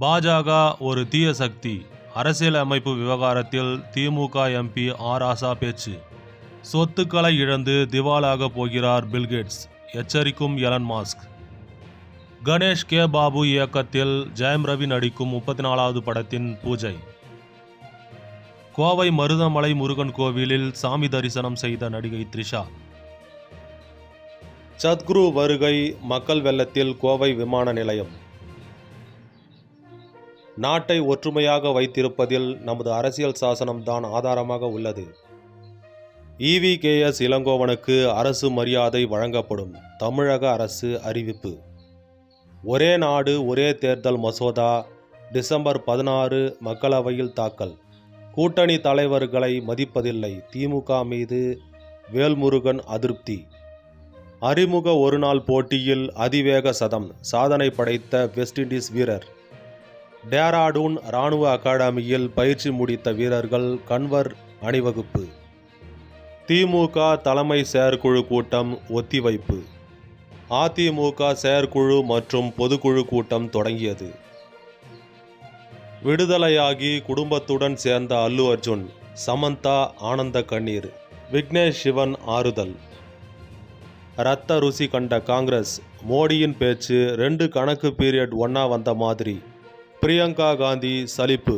பாஜக ஒரு தீய சக்தி. அரசியல் அமைப்பு விவகாரத்தில் திமுக எம்பி ஆர் ஆசா பேச்சு. சொத்துக்களை இழந்து திவாலாக போகிறார் பில்கேட்ஸ் எச்சரிக்கும் Elon Musk. Ganesh K. Babu இயக்கத்தில் ஜெயம் ரவி நடிக்கும் முப்பத்தி நாலாவது படத்தின் பூஜை. கோவை மருதமலை முருகன் கோவிலில் சாமி தரிசனம் செய்த நடிகை த்ரிஷா. சத்குரு வருகை மக்கள் வெள்ளத்தில் கோவை விமான நிலையம். நாட்டை ஒற்றுமையாக வைத்திருப்பதில் நமது அரசியல் சாசனம்தான் ஆதாரமாக உள்ளது. இவிகேஎஸ் இளங்கோவனுக்கு அரசு மரியாதை வழங்கப்படும் தமிழக அரசு அறிவிப்பு. ஒரே நாடு ஒரே தேர்தல் மசோதா டிசம்பர் பதினாறு மக்களவையில் தாக்கல். கூட்டணி தலைவர்களை மதிப்பதில்லை. திமுக மீது வேல்முருகன் அதிருப்தி. அறிமுக ஒருநாள் போட்டியில் அதிவேக சதம் சாதனை படைத்த வெஸ்ட் இண்டீஸ் வீரர். டேராடூன் இராணுவ அகாடமியில் பயிற்சி முடித்த வீரர்கள் கன்வர் அணிவகுப்பு. திமுக தலைமை செயற்குழு கூட்டம் ஒத்திவைப்பு. அதிமுக செயற்குழு மற்றும் பொதுக்குழு கூட்டம் தொடங்கியது. விடுதலையாகி குடும்பத்துடன் சேர்ந்த அல்லு அர்ஜுன் சமந்தா ஆனந்த கண்ணீர் விக்னேஷ் சிவன் ஆறுதல். ரத்த ருசி கண்ட காங்கிரஸ் மோடியின் பேச்சு ரெண்டு கணக்கு பீரியட் ஒன்னா வந்த மாதிரி. பிரியங்கா காந்தி சலிப்பு.